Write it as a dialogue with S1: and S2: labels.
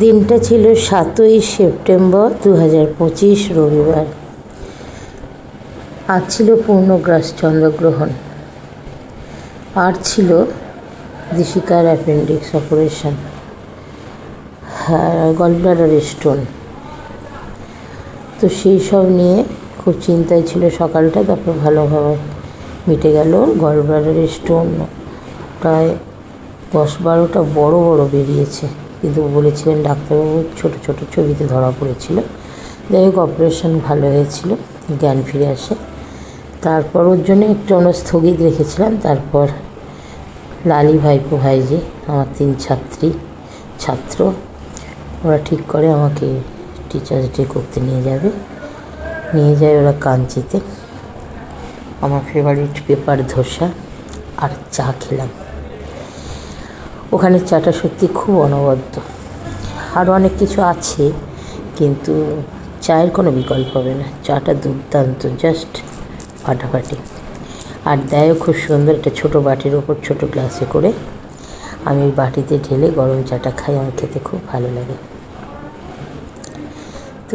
S1: দিনটা ছিল সাতই সেপ্টেম্বর দু হাজার পঁচিশ রবিবার। আজ ছিল পূর্ণগ্রাস চন্দ্রগ্রহণ। আর ছিল দিশিকার অ্যাপেন্ডিক্স অপারেশন। হ্যাঁ গলব্লাডার স্টোন। তো সেই সব নিয়ে খুব চিন্তায় ছিল সকালটা, তারপর ভালোভাবে মিটে গেল গলব্লাডার স্টোন। প্রায় দশ বারোটা বড় বড় বেরিয়েছে। কিন্তু বলেছিলেন, ডাক্তারবাবু, ছোট ছোট ছবিতে ধরা পড়েছিল। যাই হোক অপারেশন ভালো হয়েছিল, জ্ঞান ফিরে আসে। তারপর ওর জন্য একটু আমরা স্থগিত রেখেছিলাম। তারপর লালি ভাইপো ভাইজি, আমার তিন ছাত্রী, ছাত্র, ওরা ঠিক করে আমাকে টিচার্স ডে করতে নিয়ে যাবে। নিয়ে যায় ওরা কাঞ্চিতে। আমার ফেভারিট পেপার ধোসা, আর চা খেলাম। ওখানে চাটা সত্যি খুব অনবদ্য। আরও অনেক কিছু আছে, কিন্তু চায়ের কোনো বিকল্প হবে না। চাটা দুর্দান্ত, জাস্ট ফাটাফাটি। আর দেয়ও খুব সুন্দর একটা ছোটো বাটির ওপর ছোটো গ্লাসে করে আমি ওই বাটিতে ঢেলে গরম চাটা খাই, আমার খেতে খুব ভালো লাগে। তো